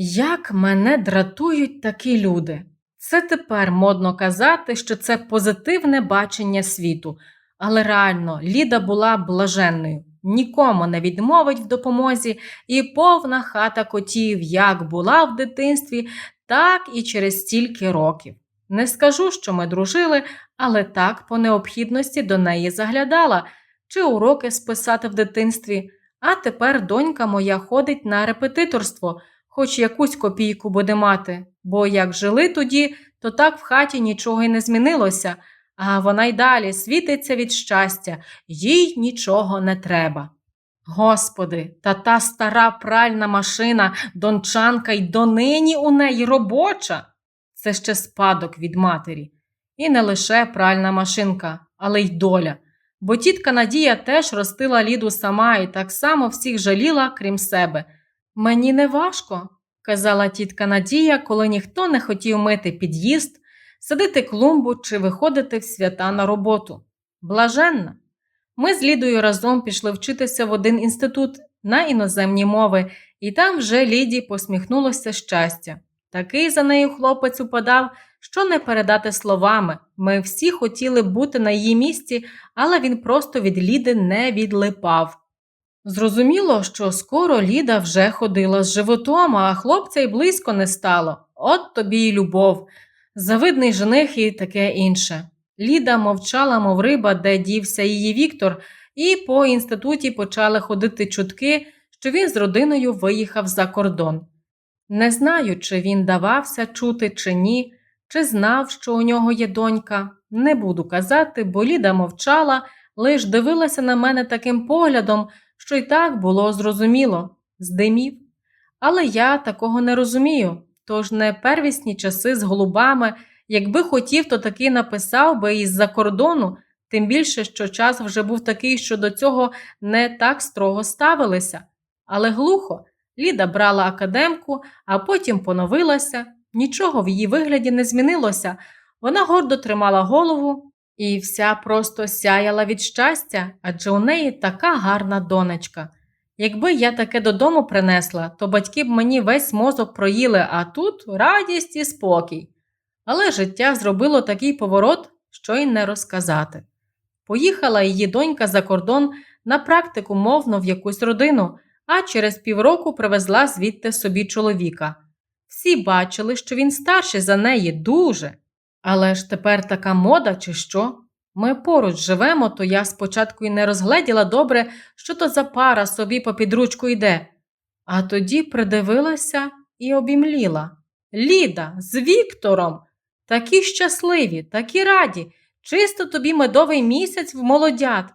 Як мене дратують такі люди. Це тепер модно казати, що це позитивне бачення світу. Але реально, Ліда була блаженною, нікому не відмовить в допомозі, і повна хата котів як була в дитинстві, так і через стільки років. Не скажу, що ми дружили, але так по необхідності до неї заглядала, чи уроки списати в дитинстві. А тепер донька моя ходить на репетиторство, хоч якусь копійку буде мати, бо як жили тоді, то так в хаті нічого й не змінилося, а вона й далі світиться від щастя, їй нічого не треба. Господи, та та стара пральна машина, дончанка й донині у неї робоча. Це ще спадок від матері. І не лише пральна машинка, але й доля. Бо тітка Надія теж ростила Ліду сама і так само всіх жаліла, крім себе. Мені не важко, казала тітка Надія, коли ніхто не хотів мити під'їзд, садити клумбу чи виходити в свята на роботу. Блаженна. Ми з Лідою разом пішли вчитися в один інститут на іноземні мови, і там вже Ліді посміхнулося щастя. Такий за нею хлопець упадав, що не передати словами. Ми всі хотіли бути на її місці, але він просто від Ліди не відлипав. Зрозуміло, що скоро Ліда вже ходила з животом, а хлопця й близько не стало. От тобі й любов, завидний жених і таке інше. Ліда мовчала, мов риба, де дівся її Віктор, і по інституті почали ходити чутки, що він з родиною виїхав за кордон. Не знаю, чи він давався чути чи ні, чи знав, що у нього є донька. Не буду казати, бо Ліда мовчала, лиш дивилася на мене таким поглядом, що й так було зрозуміло, здимів. Але я такого не розумію, тож не первісні часи з голубами, якби хотів, то таки написав би із-за кордону, тим більше, що час вже був такий, що до цього не так строго ставилися. Але глухо, Ліда брала академку, а потім поновилася, нічого в її вигляді не змінилося. Вона гордо тримала голову і вся просто сяяла від щастя, адже у неї така гарна донечка. Якби я таке додому принесла, то батьки б мені весь мозок проїли, а тут радість і спокій. Але життя зробило такий поворот, що й не розказати. Поїхала її донька за кордон на практику мовно в якусь родину, а через півроку привезла звідти собі чоловіка. Всі бачили, що він старший за неї дуже. Але ж тепер така мода, чи що? Ми поруч живемо, то я спочатку й не розгледіла добре, що то за пара собі по підручку йде. А тоді придивилася і обімліла. Ліда, з Віктором. Такі щасливі, такі раді, чисто тобі медовий місяць в молодят.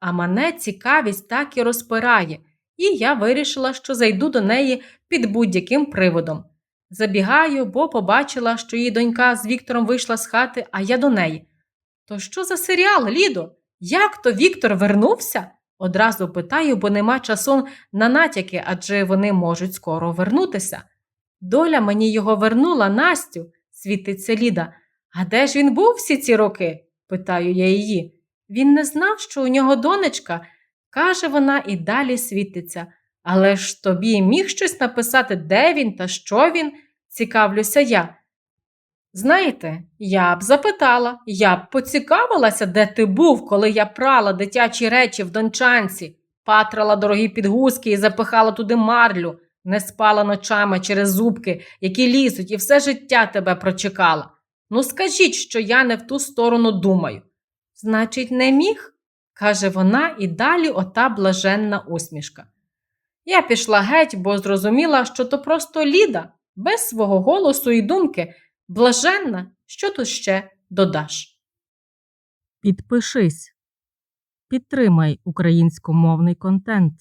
А мене цікавість так і розпирає, і я вирішила, що зайду до неї під будь-яким приводом. Забігаю, бо побачила, що її донька з Віктором вийшла з хати, а я до неї. То що за серіал, Лідо? Як то Віктор вернувся? Одразу питаю, бо нема часу на натяки, адже вони можуть скоро вернутися. Доля мені його вернула, Настю, світиться Ліда. А де ж він був всі ці роки? питаю я її. Він не знав, що у нього донечка, каже вона і далі світиться. Але ж тобі міг щось написати, де він та що він, цікавлюся я. Знаєте, я б запитала, я б поцікавилася, де ти був, коли я прала дитячі речі в дончанці, патрала дорогі підгузки і запихала туди марлю, не спала ночами через зубки, які лізуть, і все життя тебе прочекала. Ну, скажіть, що я не в ту сторону думаю. Значить, не міг? каже вона, і далі ота блаженна усмішка. Я пішла геть, бо зрозуміла, що то просто Ліда, без свого голосу і думки, блаженна, що тут ще додаш. Підпишись. Підтримай українськомовний контент.